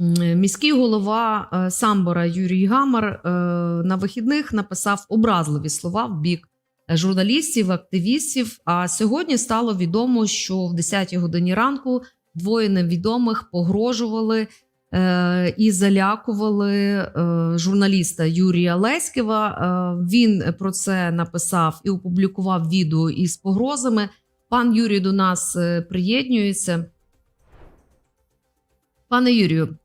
М, Міський голова е, Самбора Юрій Гамар е, на вихідних написав образливі слова в бік е, журналістів, активістів. А сьогодні стало відомо, що в 10-й годині ранку двоє невідомих погрожували е, і залякували е, журналіста Юрія Леськіва. Е, він про це написав і опублікував відео із погрозами. Пан Юрій до нас е, приєднується. Пане Юрію,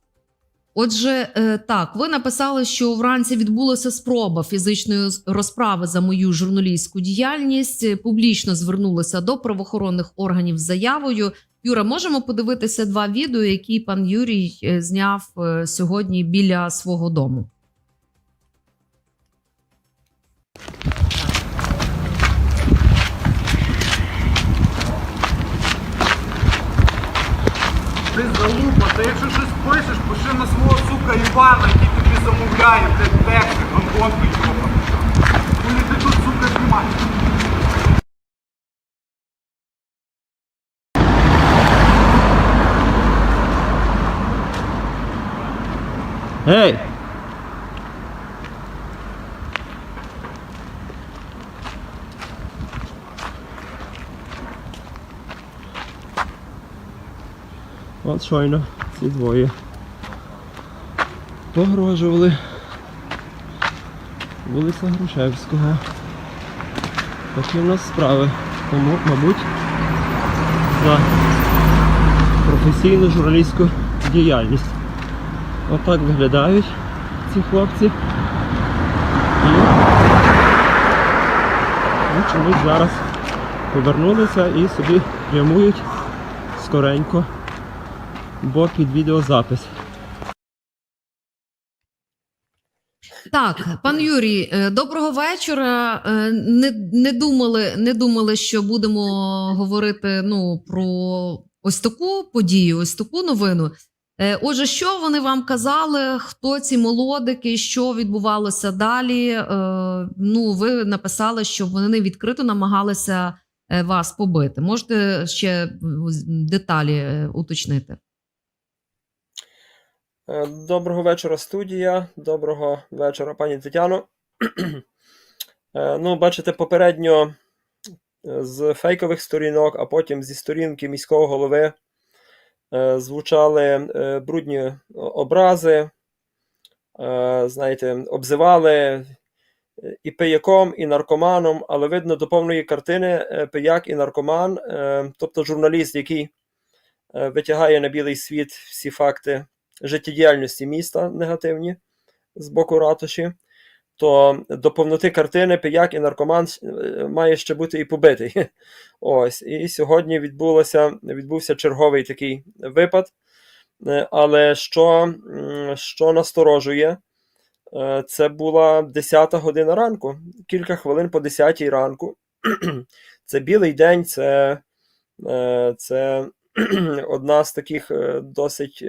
отже, е, так, ви написали, що вранці відбулася спроба фізичної розправи за мою журналістську діяльність. Публічно звернулися до правоохоронних органів з заявою. Юра, можемо подивитися два відео, які пан Юрій е, зняв е, сьогодні біля свого дому. Ти залупа, та якщо щось пишеш, пиши на свого сука Івана, який тобі замовляє, блядь, тексти, гандон йобаний. Коли ти тут, сука, знімаєш? Ей! От щойно ці двоє погрожували вулиця Грушевського. Такі в нас справи. Тому, мабуть, за професійну журналістську діяльність. Отак виглядають ці хлопці. І чомусь зараз повернулися і собі прямують скоренько, бо під відеозапис. Так, пан Юрій, е, доброго вечора. Е, Не, не, думали, не думали, що будемо говорити ну, про ось таку подію, ось таку новину. Е, Отже, що вони вам казали? Хто ці молодики? Що відбувалося далі? Ну, ви написали, що вони відкрито намагалися вас побити. Можете ще деталі уточнити? Е, Доброго вечора, студія. Доброго вечора, пані Тетяно. Е, Ну, бачите, попередньо е, з фейкових сторінок, а потім зі сторінки міського голови звучали брудні образи, знаєте, обзивали і пияком, і наркоманом, але видно до повної картини пияк і наркоман, тобто журналіст, який витягає на білий світ всі факти життєдіяльності міста негативні з боку ратуші, то до повноти картини пияк і наркоман е, має ще бути і побитий. Ось. І сьогодні відбулося, відбувся черговий такий випад. Е, Але що, що насторожує, е, це була 10 година ранку, кілька хвилин по 10 ранку. Це білий день, це, це одна з таких досить,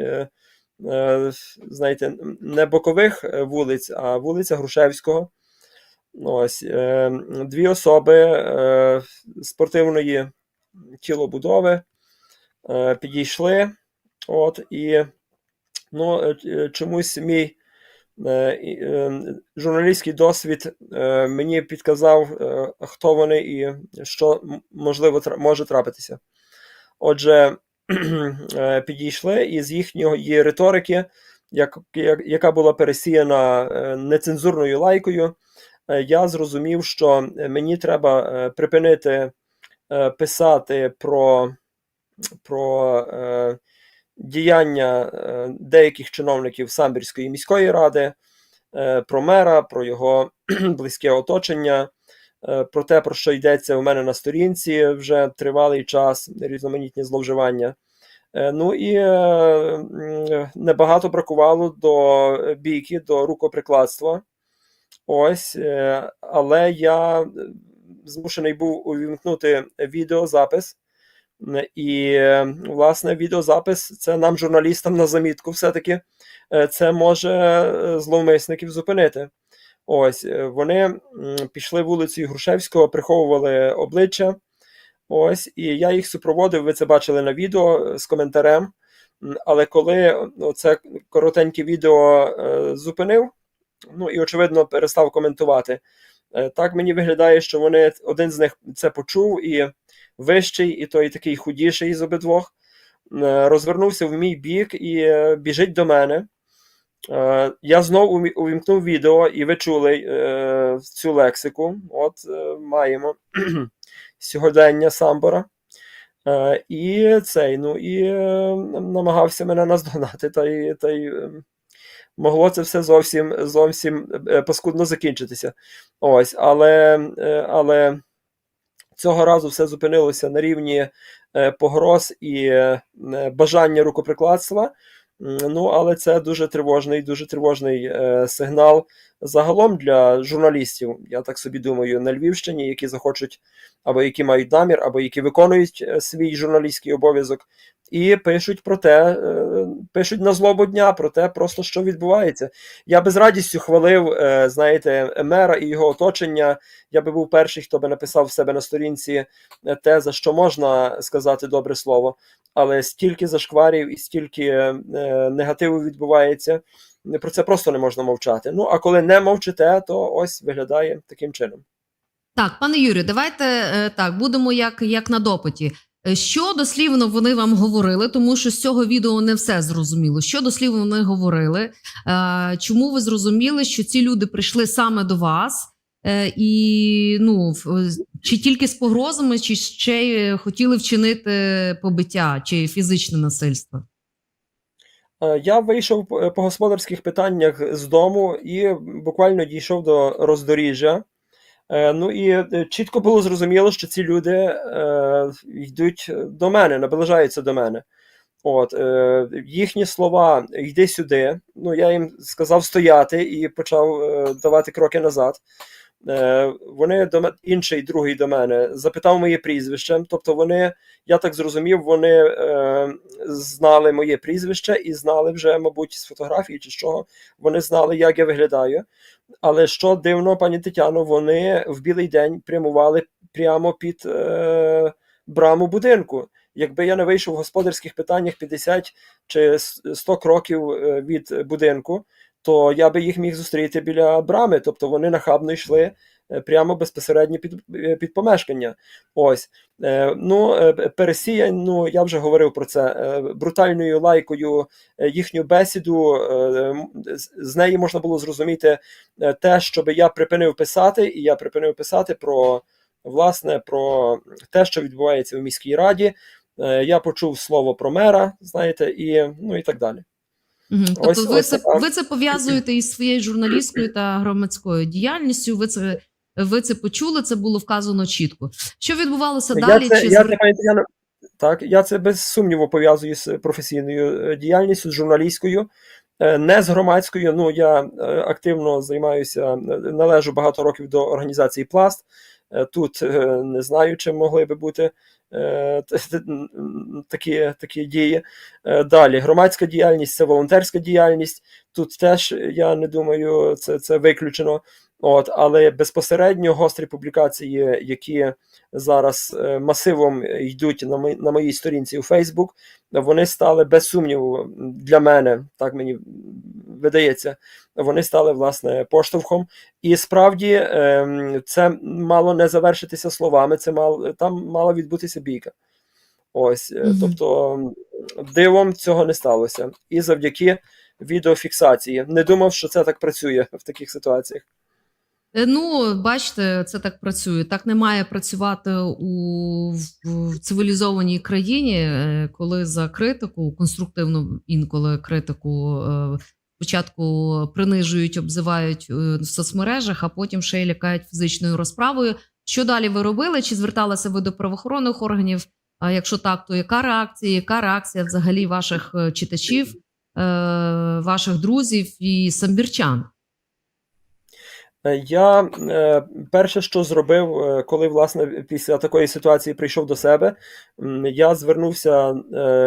знаєте, не бокових е, вулиць, а вулиця Грушевського. Ось е, дві особи е, спортивної тілобудови е, підійшли. От, і ну, е, е, чомусь мій е, е, журналістський досвід е, мені підказав, е, хто вони і що можливо може трапитися. Отже, е, підійшли і з їхньої риторики, як, як, яка була пересіяна е, нецензурною лайкою, е, я зрозумів, що мені треба е, припинити е, писати про, про е, діяння е, деяких чиновників Самбірської міської ради, е, про мера, про його близьке оточення, е, про те, про що йдеться у мене на сторінці вже тривалий час, різноманітні зловживання. Е, Ну і е, небагато бракувало до бійки, до рукоприкладства. Ось, е, але я е, змушений був увімкнути відеозапис. І, е, власне, відеозапис це нам, журналістам, на замітку, все-таки е, це може е, зловмисників зупинити. Ось е, вони пішли вулицею Грушевського, приховували обличчя. Ось, і я їх супроводив. Ви це бачили на відео е, з коментарем. Але коли це коротеньке відео е, зупинив, ну і очевидно перестав коментувати. Е, Так мені виглядає, що вони один з них це почув, і вищий, і той такий худіший з обидвох, е, розвернувся в мій бік і е, біжить до мене. Е, Я знову увімкнув відео, і ви чули е, цю лексику. От е, маємо сьогодення Самбора. І цей, ну і намагався мене наздогнати, та й, та й е, могло це все зовсім зовсім паскудно закінчитися. Ось, але, але цього разу все зупинилося на рівні погроз і бажання рукоприкладства. Ну, але це дуже тривожний, дуже тривожний е, сигнал загалом для журналістів. Я так собі думаю, на Львівщині, які захочуть або які мають намір, або які виконують е, свій журналістський обов'язок, і пишуть про те, е, пишуть на злобу дня про те, просто що відбувається. Я би з радістю хвалив, е, знаєте, мера і його оточення. Я би був перший, хто би написав в себе на сторінці е, те, за що можна сказати добре слово, але стільки зашкварів і стільки негативу відбувається. Про це просто не можна мовчати. Ну а коли не мовчите, то ось виглядає таким чином. Так, пане Юрію, давайте так будемо як, як на допиті. Е, Що дослівно вони вам говорили, тому що з цього відео не все зрозуміло. Що дослівно вони говорили? Е, Чому ви зрозуміли, що ці люди прийшли саме до вас? Е, І ну чи тільки з погрозами, чи ще хотіли вчинити побиття чи фізичне насильство? Я вийшов по господарських питаннях з дому і буквально дійшов до роздоріжжя. Е, Ну і е, чітко було зрозуміло, що ці люди е, йдуть до мене, наближаються до мене. От, е, їхні слова йди сюди. Ну, я їм сказав стояти і почав е, давати кроки назад. Е, вони до ме- інший, другий до мене запитав моє прізвище. Тобто, вони, я так зрозумів, вони е, знали моє прізвище і знали вже, мабуть, з фотографії чи з чого, вони знали, як я виглядаю. Але що дивно, пані Тетяно, вони в білий день прямували прямо під е, браму будинку. Якби я не вийшов в господарських питаннях 50 чи 100 кроків е, від будинку, то я би їх міг зустріти біля брами. Тобто вони нахабно йшли прямо безпосередньо під, е, під помешкання. Ось. Е, Ну, е, пересіян, ну я вже говорив про це. е, Брутальною лайкою е, їхню бесіду, е, з- неї можна було зрозуміти е, те, щоб я припинив писати, і я припинив писати про власне про те, що відбувається в міській раді. Е, Я почув слово про мера, знаєте, і ну і так далі. Угу. Тобто, Ось- ви ось це ви це пов'язуєте із своєю журналістською та громадською діяльністю. Ви це ви це почули, це було вказано чітко. Що відбувалося далі? Це, Чи я звер- Тетяно, так, я це без сумніву пов'язую з професійною е, діяльністю, з журналістською, е, не з громадською. Ну, я е, активно займаюся, належу багато років до організації Пласт. Тут не знаю, чим могли би бути такі, такі дії. Далі, громадська діяльність це волонтерська діяльність. Тут теж я не думаю, це, це виключено. От, але безпосередньо гострі публікації, які зараз е, масивом йдуть на, мо- на моїй сторінці у Facebook, вони стали без сумніву для мене, так мені видається, вони стали власне поштовхом. І справді ем, це мало не завершитися словами, це мало там мала відбутися бійка. Ось, е, Мгм. тобто дивом цього не сталося. І завдяки відеофіксації. Не думав, що це так працює в таких ситуаціях. Е, Ну, бачите, це так працює. Так не має працювати у в- цивілізованій країні, е, коли за критику, конструктивну інколи критику е, спочатку принижують, обзивають в соцмережах, а потім ще й лякають фізичною розправою. Що далі ви робили? Чи зверталися ви до правоохоронних органів? А якщо так, то яка реакція? Яка реакція взагалі ваших читачів, ваших друзів і самбірчан? Е, Я е, перше, що зробив, е, коли власне після такої ситуації прийшов до себе, я звернувся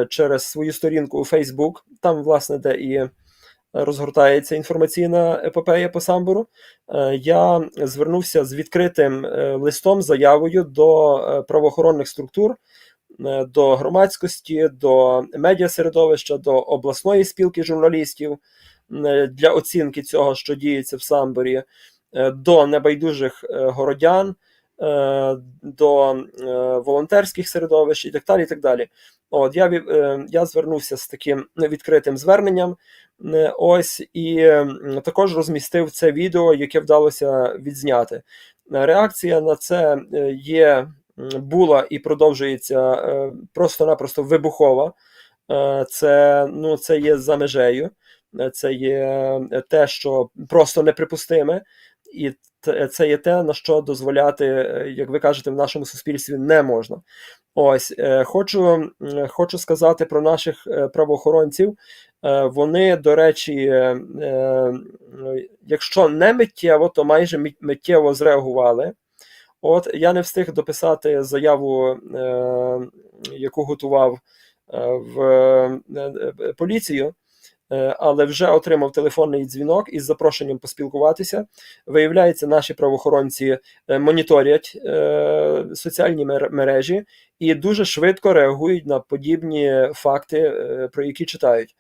через свою сторінку у Facebook, там, власне, де і розгортається інформаційна епопея по самбуру. Я звернувся з відкритим листом, заявою до правоохоронних структур до громадськості, до медіасередовища, до обласної спілки журналістів для оцінки цього, що діється в Самборі, до небайдужих е, городян, е, до е, волонтерських середовищ і так далі. І так далі. От я, е, я звернувся з таким відкритим зверненням. е, Ось і е, також розмістив це відео, яке вдалося відзняти. Е, Реакція на це е, є, була і продовжується е, просто-напросто вибухова. Е, Це, ну, це є за межею, Е, це є е, те, що просто неприпустиме, і це є те, на що дозволяти, е, як ви кажете, в нашому суспільстві не можна. Ось е, хочу, хочу сказати про наших е, правоохоронців. Е, Вони, до речі, е, е, якщо не миттєво, то майже мит- миттєво зреагували. От я не встиг дописати заяву, е, яку готував е, в е, е, поліцію, е, але вже отримав телефонний дзвінок із запрошенням поспілкуватися. Виявляється, наші правоохоронці е, моніторять е, соціальні мер- мережі і дуже швидко реагують на подібні факти, е, про які читають.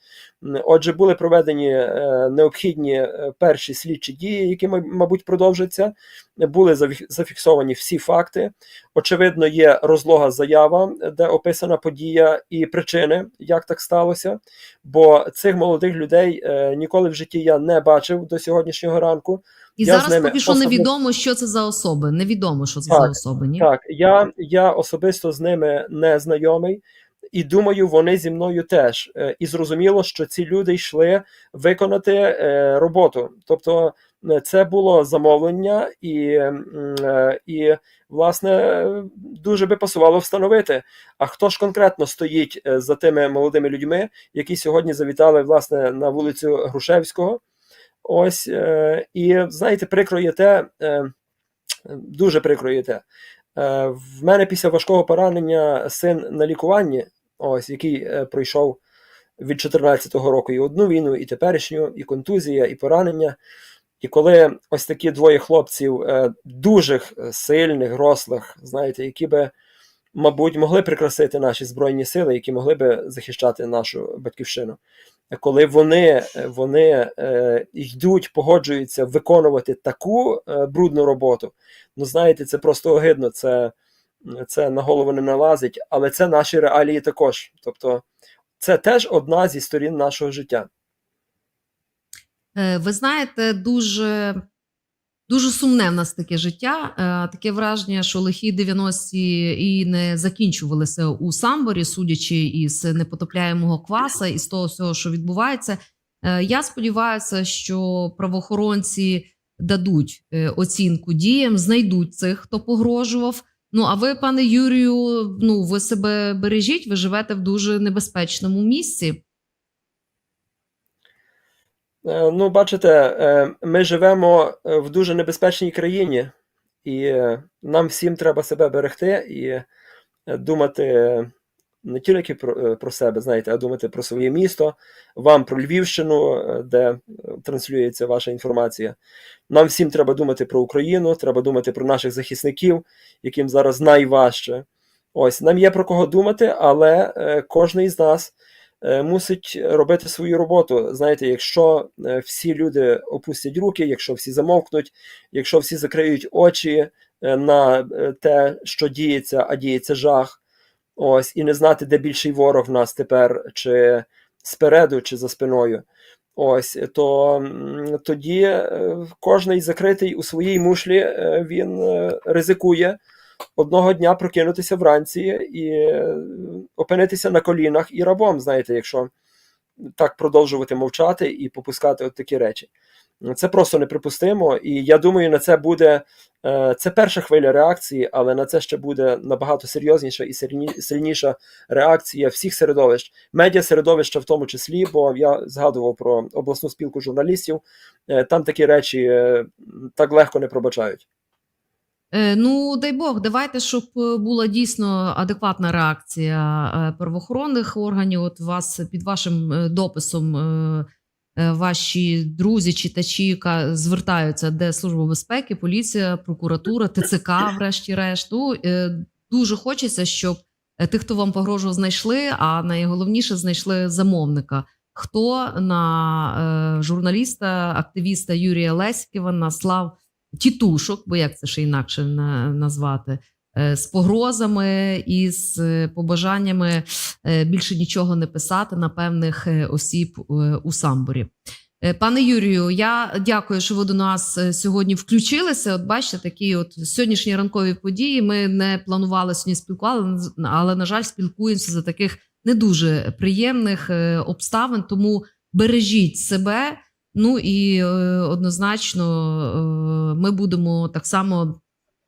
Отже, були проведені е, необхідні е, перші слідчі дії, які, мабуть, продовжаться. Були зафіксовані всі факти. Очевидно, є розлога заява, де описана подія і причини, як так сталося. Бо цих молодих людей ніколи в житті я не бачив до сьогоднішнього ранку. І Я зараз поки що особисто- невідомо, що це за особи. Невідомо, що це Так, за особи. Ні? Так, я, я особисто з ними не знайомий, і думаю, вони зі мною теж. Е, І зрозуміло, що ці люди йшли виконати е, роботу. Тобто, е, це було замовлення, і, і власне дуже би пасувало встановити. А хто ж конкретно стоїть за тими молодими людьми, які сьогодні завітали власне на вулицю Грушевського? Ось е, і знаєте, прикро є те, е, дуже прикро є те. Е, В мене після важкого поранення син на лікуванні, ось який е, пройшов від 14-го року і одну війну, і теперішню, і контузія, і поранення. І коли ось такі двоє хлопців, е, дуже сильних, рослих, знаєте, які би, мабуть, могли прикрасити наші збройні сили, які могли би захищати нашу батьківщину. Коли вони, вони е, йдуть, погоджуються виконувати таку е, брудну роботу, ну знаєте, це просто огидно, це, це на голову не налазить, але це наші реалії також. Тобто, це теж одна зі сторін нашого життя. Е, Ви знаєте, дуже, дуже сумне в нас таке життя. Е, Таке враження, що лихі 90-ті і не закінчувалися у самборі, судячи із непотопляємого кваса і з того всього, що відбувається. Е, Я сподіваюся, що правоохоронці дадуть е, оцінку діям, знайдуть цих, хто погрожував. Ну а ви, пане Юрію, ну ви себе бережіть, ви живете в дуже небезпечному місці. Е, Ну, бачите, е, ми живемо е, в дуже небезпечній країні, і нам всім треба себе берегти і думати не тільки про, про себе, знаєте, а думати про своє місто, вам про Львівщину, де транслюється ваша інформація. Нам всім треба думати про Україну, треба думати про наших захисників, яким зараз найважче. Ось нам є про кого думати, але кожен із нас мусить робити свою роботу. Знаєте, якщо е, всі люди опустять руки, якщо всі замовкнуть, якщо всі закриють очі е, на е, те, що діється, а діється жах, ось і не знати, де більший ворог в нас тепер, чи спереду, чи за спиною. Ось то тоді е, кожний закритий у своїй мушлі, е, він е, ризикує одного дня прокинутися вранці і е, опинитися на колінах і рабом, знаєте, якщо так продовжувати мовчати і попускати от такі речі. Це просто неприпустимо, і я думаю, на це буде е, це перша хвиля реакції, але на це ще буде набагато серйозніша і сильніша реакція всіх середовищ, медіа середовища в тому числі, бо я згадував про обласну спілку журналістів. Е, Там такі речі так легко не пробачають. Е, Ну, дай Бог, давайте, щоб е, була дійсно адекватна реакція е, правоохоронних органів. От вас під вашим дописом ваші друзі, читачі звертаються, де служба безпеки, поліція, прокуратура, ТЦК, врешті-решт. Ну, Дуже хочеться, щоб тих, хто вам погрожував, знайшли, а найголовніше знайшли замовника. Хто на журналіста, активіста Юрія Леськіва наслав тітушок, бо як це ще інакше на- назвати, е, з погрозами і з е, побажаннями е, більше нічого не писати на певних осіб у самборі. Е, Пане Юрію, я дякую, що ви до нас сьогодні включилися. От бачите, такі от сьогоднішні ранкові події. Ми не планували сьогодні спілкуватися, але на жаль, спілкуємося за таких не дуже приємних обставин. Тому бережіть себе. Ну і е, однозначно е, ми будемо так само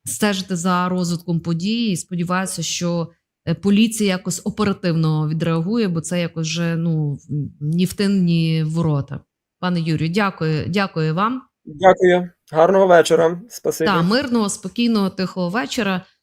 стежити за розвитком подій. І сподіваюся, що е, поліція якось оперативно відреагує, бо це якось вже ну ні в тин, ні в ворота. Пане Юрію, дякую, дякую вам. Дякую. Гарного вечора. Спасибі. Та мирного, спокійного, тихого вечора.